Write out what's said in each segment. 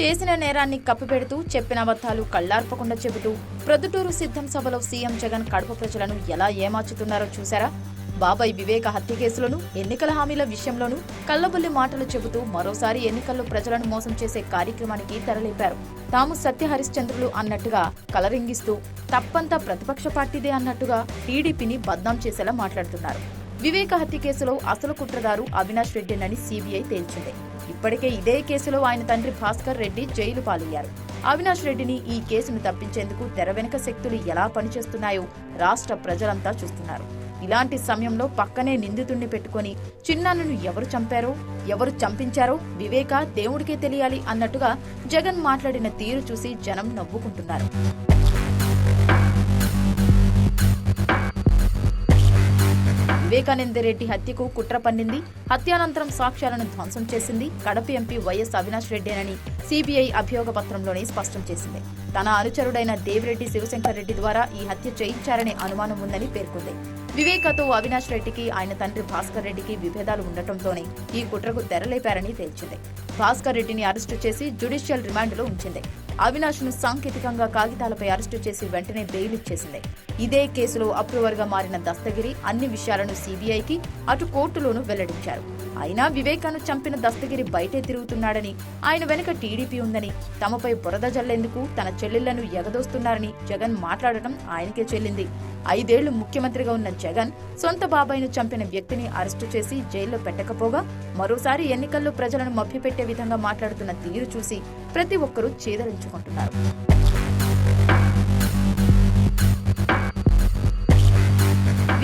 చేసిన నేరాన్ని కప్పిపెడుతూ చెప్పిన అబద్ధాలు కళ్ళార్పకుండా చెబుతూ ప్రొద్దుటూరు సిద్ధం సభలో సీఎం జగన్ కడప ప్రజలను ఎలా ఏమార్చుతున్నారో చూశారా? బాబాయ్ వివేక హత్య కేసులోను ఎన్నికల హామీల విషయంలోనూ కల్లబుల్లి మాటలు చెబుతూ మరోసారి ఎన్నికల్లో ప్రజలను మోసం చేసే కార్యక్రమానికి తెరలేపారు. తాము సత్య హరిశ్చంద్రులు అన్నట్టుగా కలరింగిస్తూ తప్పంతా ప్రతిపక్ష పార్టీదే అన్నట్టుగా టీడీపీని బద్నాం చేసేలా మాట్లాడుతున్నారు. వివేక హత్య కేసులో అసలు కుట్రదారు అవినాష్ రెడ్డినని సీబీఐ తేల్చింది. ఇప్పటికే ఇదే కేసులో ఆయన తండ్రి భాస్కర్ రెడ్డి జైలు పాలయ్యారు. అవినాష్ రెడ్డిని ఈ కేసును తప్పించేందుకు తెర వెనుక శక్తులు ఎలా పనిచేస్తున్నాయో రాష్ట్ర ప్రజలంతా చూస్తున్నారు. ఇలాంటి సమయంలో పక్కనే నిందితుణ్ణి పెట్టుకొని చిన్నాన్నను ఎవరు చంపారో ఎవరు చంపించారో వివేక దేవుడికే తెలియాలి అన్నట్టుగా జగన్ మాట్లాడిన తీరు చూసి జనం నవ్వుకుంటున్నారు. వివేకానంద రెడ్డి హత్యకు కుట్ర పన్నింది. హత్యానంతరం సాక్ష్యాలను ధ్వంసం చేసింది. కడప ఎంపీ వైఎస్ అవినాష్ రెడ్డేనని సిబిఐ అభియోగ పత్రంలోనే స్పష్టం చేసింది. తన అనుచరుడైన దేవిరెడ్డి శివశంకర్ రెడ్డి ద్వారా ఈ హత్య చేయించారనే అనుమానం ఉందని పేర్కొంది. వివేకతో అవినాష్ రెడ్డికి ఆయన తండ్రి భాస్కర్ రెడ్డికి విభేదాలు ఉండటంతోనే ఈ కుట్రకు తెరలేపారని తేల్చింది. భాస్కర్ రెడ్డిని అరెస్టు చేసి జ్యుడిషియల్ రిమాండ్లో ఉంచింది. అవినాష్ను సాంకేతికంగా కాగితాలపై అరెస్టు చేసి వెంటనే బెయిల్ ఇచ్చేసింది. ఇదే కేసులో అప్రూవర్గా మారిన దస్తగిరి అన్ని విషయాలను సీబీఐకి అటు కోర్టులోనూ వెల్లడించారు. అయినా వివేకాను చంపిన దస్తగిరి బయటే తిరుగుతున్నాడని ఆయన వెనుక టీడీపీ ఉందని తమపై బురద జల్లేందుకు తన చెల్లెళ్ళను ఎగదోస్తున్నారని జగన్ మాట్లాడటం ఆయనకే చెల్లింది. ఐదేళ్ళు ముఖ్యమంత్రిగా ఉన్న జగన్ సొంత బాబాయిను చంపిన వ్యక్తిని అరెస్టు చేసి జైల్లో పెట్టకపోగా మరోసారి ఎన్నికల్లో ప్రజలను మభ్యపెట్టే విధంగా మాట్లాడుతున్న తీరు చూసి ప్రతి ఒక్కరూ చేదరించుకుంటున్నారు.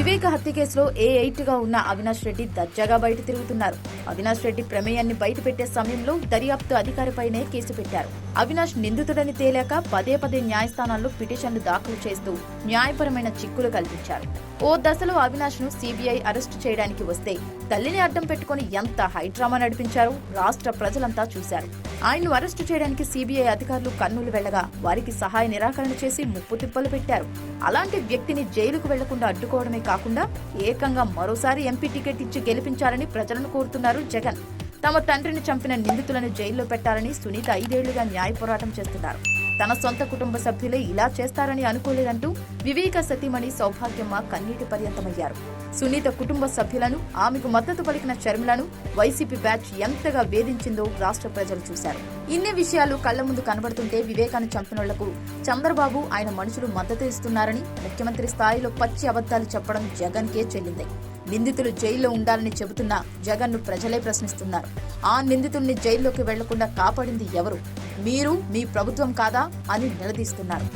వివేక హత్య కేసులో ఏ ఎయిట్గా ఉన్న అవినాష్ రెడ్డి దర్జాగా బయట తిరుగుతున్నారు. అవినాష్ రెడ్డి ప్రమేయాన్ని బయట పెట్టే సమయంలో దర్యాప్తు అధికారిపైనే కేసు పెట్టారు. అవినాష్ నిందితుడని తేలాక పదే పదే న్యాయస్థానాల్లో పిటిషన్లు దాఖలు చేస్తూ న్యాయపరమైన చిక్కులు కల్పించారు. ఓ దశలో అవినాష్ను సీబీఐ అరెస్టు చేయడానికి వస్తే తల్లిని అడ్డం పెట్టుకుని ఎంత హైడ్రామా నడిపించారో రాష్ట్ర ప్రజలంతా చూశారు. ఆయన్ను అరెస్టు చేయడానికి సిబిఐ అధికారులు కర్నూలు వెళ్ళగా వారికి సహాయ నిరాకరణ చేసి ముప్పు తిప్పలు పెట్టారు. అలాంటి వ్యక్తిని జైలుకు వెళ్ళకుండా అడ్డుకోవడమే కాకుండా ఏకంగా మరోసారి ఎంపీ టికెట్ ఇచ్చి గెలిపించాలని ప్రజలను కోరుతున్నారు జగన్. తమ తండ్రిని చంపిన నిందితులను జైల్లో పెట్టాలని సునీత ఐదేళ్ళుగా న్యాయ పోరాటం చేస్తున్నారు. తన సొంత కుటుంబ సభ్యులే ఇలా చేస్తారని అనుకోలేదంటూ వివేక సతీమణి సౌభాగ్యమ్మ కన్నీటి పర్యంతమయ్యారు. సునీత కుటుంబ సభ్యులను ఆమెకు మద్దతు పలికిన షర్మిలను వైసీపీ బ్యాచ్ ఎంతగా వేధించిందో రాష్ట్ర ప్రజలు చూశారు. ఇన్ని విషయాలు కళ్ళ ముందు కనబడుతుంటే వివేకాన్ని చంపినోళ్ళకు చంద్రబాబు ఆయన మనుషులు మద్దతు ఇస్తున్నారని ముఖ్యమంత్రి స్థాయిలో పచ్చి అబద్దాలు చెప్పడం జగన్ కే చెల్లింది. నిందితులు జైల్లో ఉండాలని చెబుతున్నా జగన్ను ప్రజలే ప్రశ్నిస్తున్నారు. ఆ నిందితుల్ని జైల్లోకి వెళ్ళకుండా కాపాడింది ఎవరు? మీరు మీ ప్రభుత్వం కాదా? అని నిలదీస్తున్నారు.